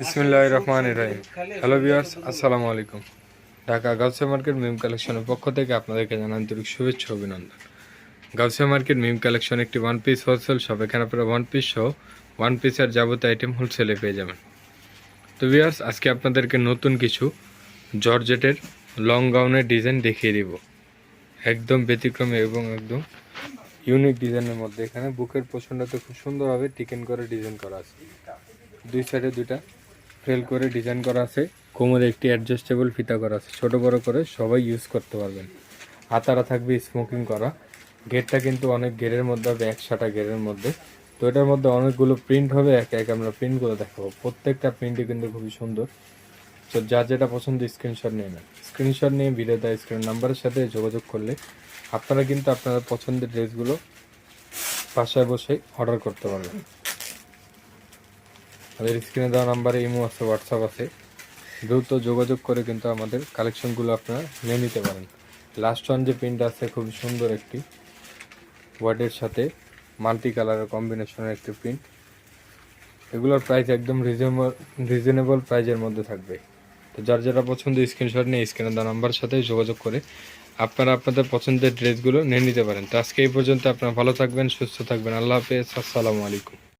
বিসমিল্লাহ রহমান রহিম। Hello viewers আসসালামু আলাইকুম। ঢাকা গাউসিয়া মার্কেট মিম কালেকশনের পক্ষ থেকে আপনাদেরকে জানান আন্তরিক শুভেচ্ছা অভিনন্দন। গাউসিয়া মার্কেট মিম কালেকশন একটি ওয়ান পিস হোলসেল শপ এখানে আপনারা ওয়ান পিস সহ ওয়ান পিসের যাবতীয় আইটেম হোলসেলে পেয়ে যাবেন। তো ভিউয়ার্স আজকে আপনাদেরকে নতুন কিছু জর্জেটের লং গাউনের ডিজাইন দেখিয়ে দিব। একদম ব্যতিক্রমী এবং একদম ইউনিক ডিজাইনের মধ্যে। এখানে বুকের পোষণটাতে খুব সুন্দরভাবে টিকেন করে ডিজাইন করা আছে। দুই সাইডে দুইটা ফেল করে ডিজাইন করা আছে। কোমরে একটি অ্যাডজাস্টেবল ফিতা করা আছে। ছোট, বড় করে সবাই ইউজ করতে পারবেন। হাতারা থাকবে স্মোকিং করা। গেটটা কিন্তু অনেক গেরের মধ্যে হবে একশাটা গেরের মধ্যে। তো এটার মধ্যে অনেকগুলো প্রিন্ট হবে, এক এক আমরা প্রিন্টগুলো দেখাবো। প্রত্যেকটা প্রিন্টই কিন্তু খুবই সুন্দর। তো যার যেটা পছন্দ স্ক্রিনশট নিয়ে নেন। স্ক্রিনশট নিয়ে ভিডিও দেয় স্ক্রিন নাম্বারের সাথে যোগাযোগ করলে আপনারা কিন্তু আপনাদের পছন্দের ড্রেসগুলো বাসায় বসে অর্ডার করতে পারবেন। আমাদের স্ক্রিনে দেওয়া নাম্বারে ইমো আছে হোয়াটসঅ্যাপ আছে। দ্রুত যোগাযোগ করে কিন্তু আমাদের কালেকশনগুলো আপনারা নিয়ে নিতে পারেন। লাস্ট ওয়ান যে প্রিন্ট আছে, খুবই সুন্দর একটি। ওয়ার্ডের সাথে মাল্টি কালারের কম্বিনেশনের একটি প্রিন্ট এগুলোর প্রাইস একদম রিজনেবল রিজনেবল প্রাইজের মধ্যে থাকবে। তো যার যারা পছন্দ স্ক্রিনশট নিয়ে স্ক্রিনে দেওয়া নাম্বারের সাথে যোগাযোগ করে আপনারা আপনাদের পছন্দের ড্রেসগুলো নিয়ে নিতে পারেন। তো আজকে এই পর্যন্ত আপনারা ভালো থাকবেন, সুস্থ থাকবেন। আল্লাহ হাফেজ, আসসালামু আলাইকুম।